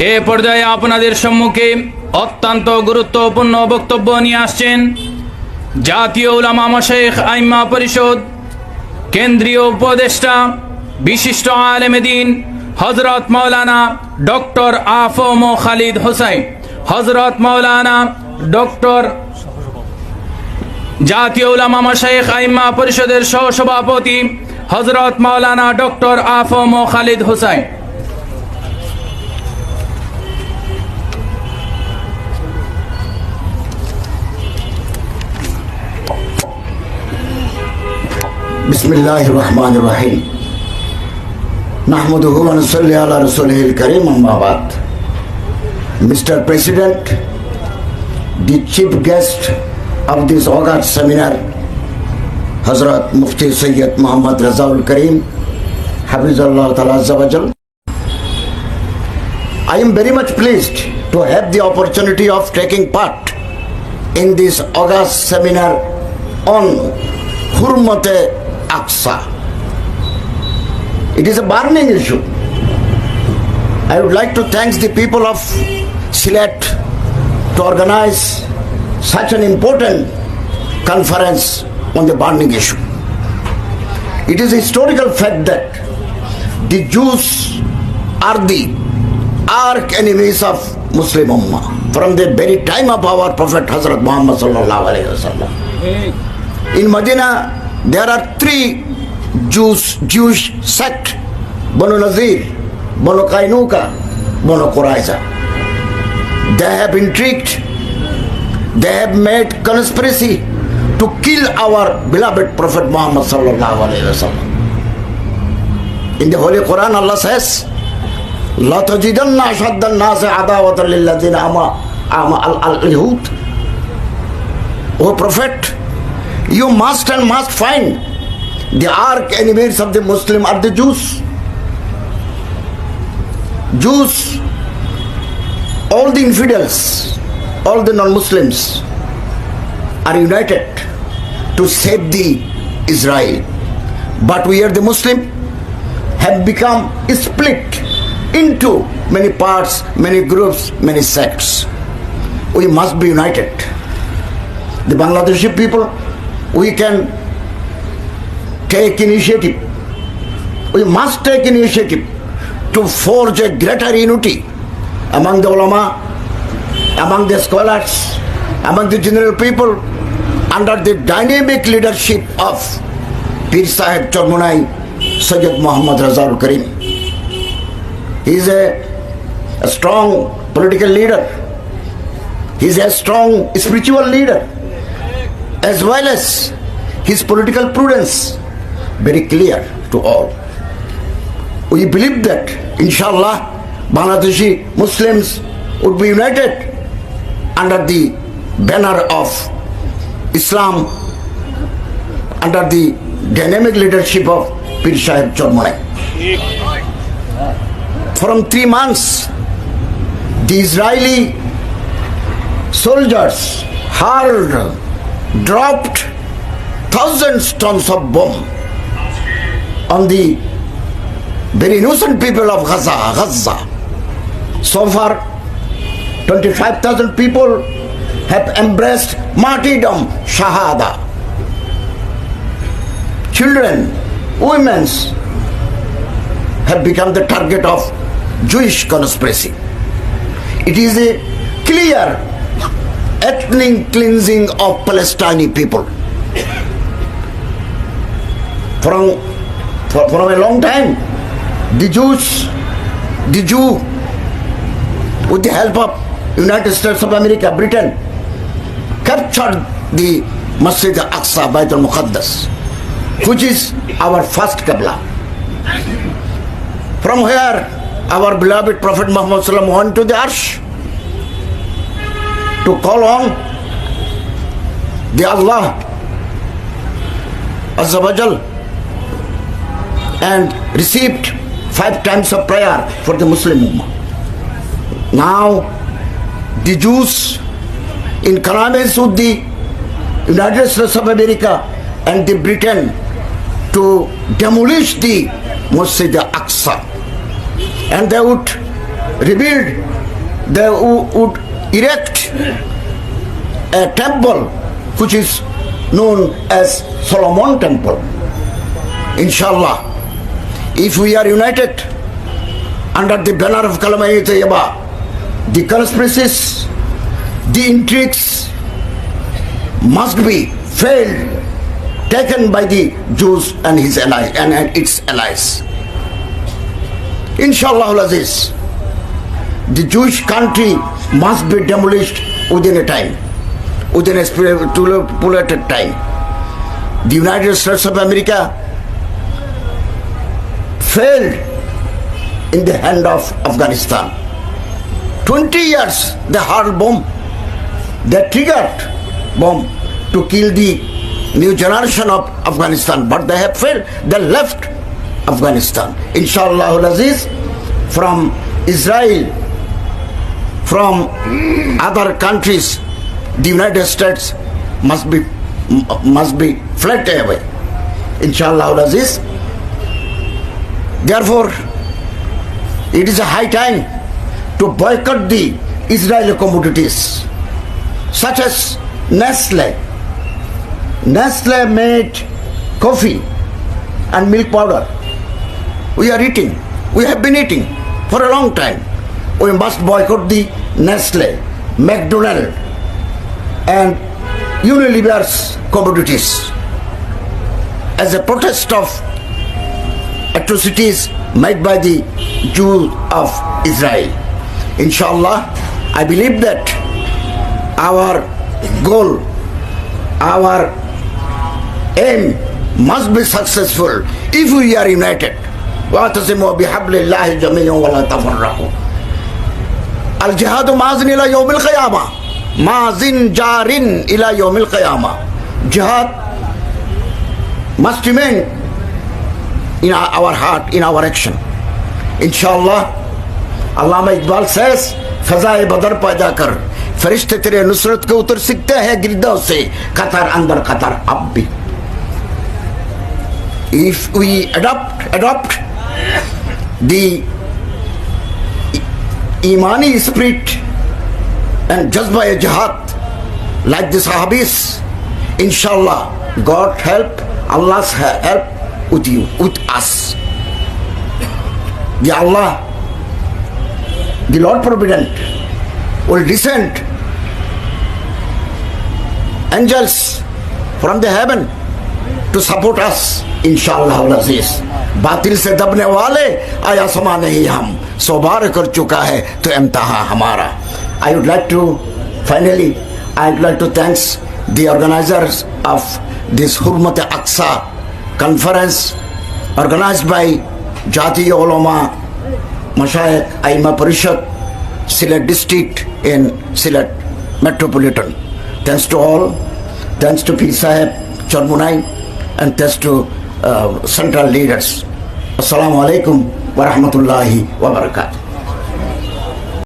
এ পর্যায়ে আপনাদের সম্মুখে অত্যন্ত গুরুত্বপূর্ণ বক্তব্য নিয়ে আসছেন জাতীয় উলামা মশেখ আইম্মা পরিষদ, কেন্দ্রীয় উপদেষ্টা, বিশিষ্ট আলেমেদিন হজরত মৌলানা ডক্টর আফম খালিদ হোসাইন হজরত মৌলানা ডক্টর জাতীয় উলামা মাশাইখ আইম্মা পরিষদের সহসভাপতি হজরত মাওলানা ডক্টর আফম খালিদ হোসাইন। بسم اللہ الرحمن الرحیم۔ نحمد حمن صلی اللہ علیہ رسول کریم ام آباد mister president, the chief guest of this august seminar, حضرت مفتی سید محمد رضا الکریم حفیظ اللہ تعالیٰ وجل I am very much pleased to have the opportunity of taking part in this august seminar on حرمت Aqsa. It is a burning issue. I would like to thank the people of Sylhet to organize such an important conference on the burning issue. It is a historical fact that the Jews are the arch enemies of Muslim Ummah from the very time of our Prophet Hazrat Muhammad. In Medina, there are three Jews, Jewish sect, Banu Nazir, Banu Kainuka, Banu Quraiza. They have intrigued, they have made conspiracy to kill our beloved Prophet Muhammad sallallahu alaihi wasallam. In the Holy Quran, Allah says, لا تجدن أشد الناس عداوة للذين آمنوا آمنوا اليهود O Prophet, you must and must find the arch enemies of the Muslim are the Jews. Jews, all the infidels, all the non-Muslims are united to save the Israel. But we are the Muslim have become split into many parts, many groups, many sects. We must be united. The Bangladeshi people, we can take initiative. We must take initiative to forge a greater unity among the ulama, among the scholars, among the general people, under the dynamic leadership of Pir Sahib Charmunai, Sayyid Muhammad Razal Karim. He is a, a strong political leader. He is a strong spiritual leader, as well as his political prudence very clear to all. We believe that, inshallah, Bangladeshi Muslims would be united under the banner of Islam, under the dynamic leadership of Pir Sahib Chormanai. From three months, the Israeli soldiers hurled, dropped thousands tons of bomb on the very innocent people of Gaza, Gaza. So far, 25,000 people have embraced martyrdom, Shahada. Children, women have become the target of Jewish conspiracy. It is a clear ethnic cleansing of Palestinian people. From, for, from a long time, the Jews, the Jew, with the help of United States of America, Britain, captured the Masjid al-Aqsa, Bayt al-Muqaddas, which is our first Qibla. From where our beloved Prophet Muhammad went to the Arsh to call on the Allah Azza wa Jal and received five times of prayer for the Muslim Ummah. Now, the Jews in connivance with the United States of America and the Britain to demolish the Masjid al-Aqsa and they would rebuild, they would erect a temple which is known as Solomon Temple. Inshallah, if we are united under the banner of Kalamai Tayyaba, the conspiracies, the intrigues must be failed, taken by the Jews and his allies and, and its allies. Inshallah Aziz, the Jewish country must be demolished within a time, within a stipulated time. The United States of America failed in the hand of Afghanistan. 20 years they hurled bomb, they triggered bomb to kill the new generation of Afghanistan, but they have failed. They left Afghanistan. Inshallah Aziz, from Israel, from other countries, the United States must be must be fled away. Inshallah Aziz. Therefore, it is a high time to boycott the Israeli commodities, such as Nestle. Nestle made coffee and milk powder. We are eating. We have been eating for a long time We must boycott the Nestle, McDonald, and Unilever's commodities as a protest of atrocities made by the Jews of Israel. Inshallah, I believe that our goal, our aim must be successful if we are united. واعتصموا بحبل الله جميعا ولا تفرقوا الجہاد مازن الى یوم القیامہ مازن جارن الى یوم القیامہ۔ جہاد must remain in our heart, in our action. Inshallah, Allama Iqbal says فضائے بدر پیدا کر۔ فرشتے تیرے نصرت کے اتر سکتے ہیں گردوں سے۔ قطر اندر قطر اب بھی۔ If we adopt adopt the Imani spirit and just by a Jihad, like the Sahabis, inshallah, God help, Allah's help with you, with us. The Allah, the Lord Provident, will descend angels from the heaven to support us, inshallah. Batil se dabne wale, aya sama nahi hum. سوبار کر چکا ہے تو امتحاں ہمارا۔ I would like to finally I would like to thanks the organizers of this حرمت Aqsa conference organize by Jatiya Ulama Mashayekh Aimma Parishad Sylhet district in Sylhet metropolitan thanks to all thanks to Pir Saheb Charmonai and thanks to central leaders السلام علیکم ورحمة الله وبركاته.